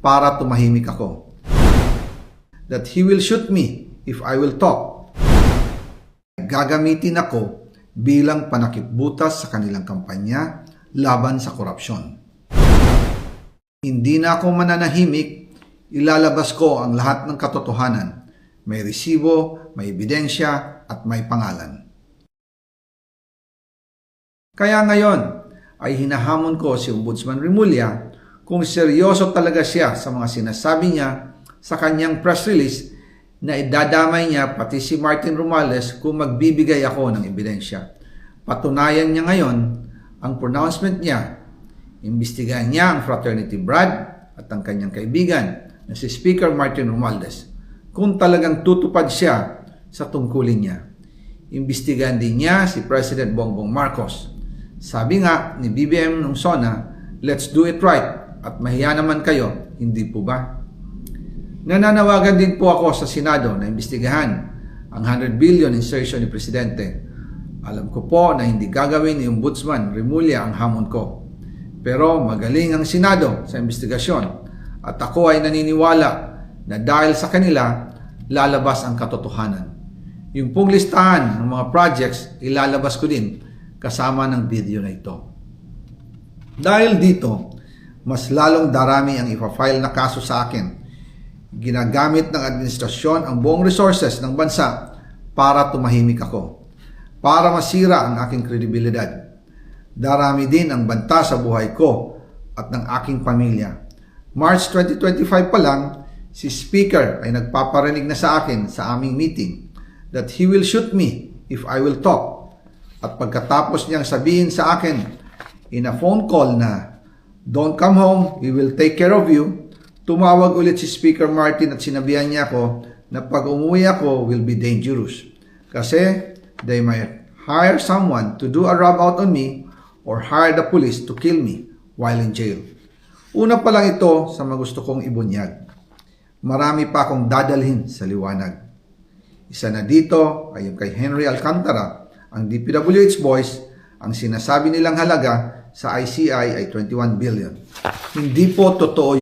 para tumahimik ako. That he will shoot me if I will talk. Gagamitin ako bilang panakipbutas sa kanilang kampanya laban sa korupsyon. Hindi na ako mananahimik, ilalabas ko ang lahat ng katotohanan. May resibo, may ebidensya, at may pangalan. Kaya ngayon ay hinahamon ko si Ombudsman Remulla kung seryoso talaga siya sa mga sinasabi niya sa kanyang press release na idadamay niya pati si Martin Romales kung magbibigay ako ng ebidensya. Patunayan niya ngayon ang pronouncement niya. Imbestigahan niya ang fraternity Brad at ang kanyang kaibigan na si Speaker Martin Romualdez kung talagang tutupad siya sa tungkulin niya. Imbestigahan din niya si President Bongbong Marcos. Sabi nga ni BBM nung SONA, let's do it right at mahiya naman kayo, hindi po ba? Nananawagan din po ako sa Senado na imbestigahan ang 100 billion insertion ni Presidente. Alam ko po na hindi gagawin ni Ombudsman Remulla ang hamon ko. Pero magaling ang Senado sa investigasyon at ako ay naniniwala na dahil sa kanila, lalabas ang katotohanan. Yung pong listahan ng mga projects, ilalabas ko din kasama ng video na ito. Dahil dito, mas lalong darami ang ipa-file na kaso sa akin ginagamit ng administrasyon ang buong resources ng bansa para tumahimik ako, para masira ang aking kredibilidad. Darami din ang banta sa buhay ko at ng aking pamilya. March 2025 pa lang, si Speaker ay nagpaparinig na sa akin sa aming meeting that he will shoot me if I will talk. At pagkatapos niyang sabihin sa akin in a phone call na, Don't come home, we will take care of you, Tumawag ulit si Speaker Martin at sinabihan niya ako na pag umuwi ako will be dangerous. Kasi they might hire someone to do a rub out on me or hire the police to kill me while in jail. Una pa lang ito sa magusto kong ibunyag. Marami pa akong dadalhin sa liwanag. Isa na dito ay yung kay Henry Alcantara, ang DPWH boys, ang sinasabi nilang halaga sa ICI ay 21 billion. Hindi po totoo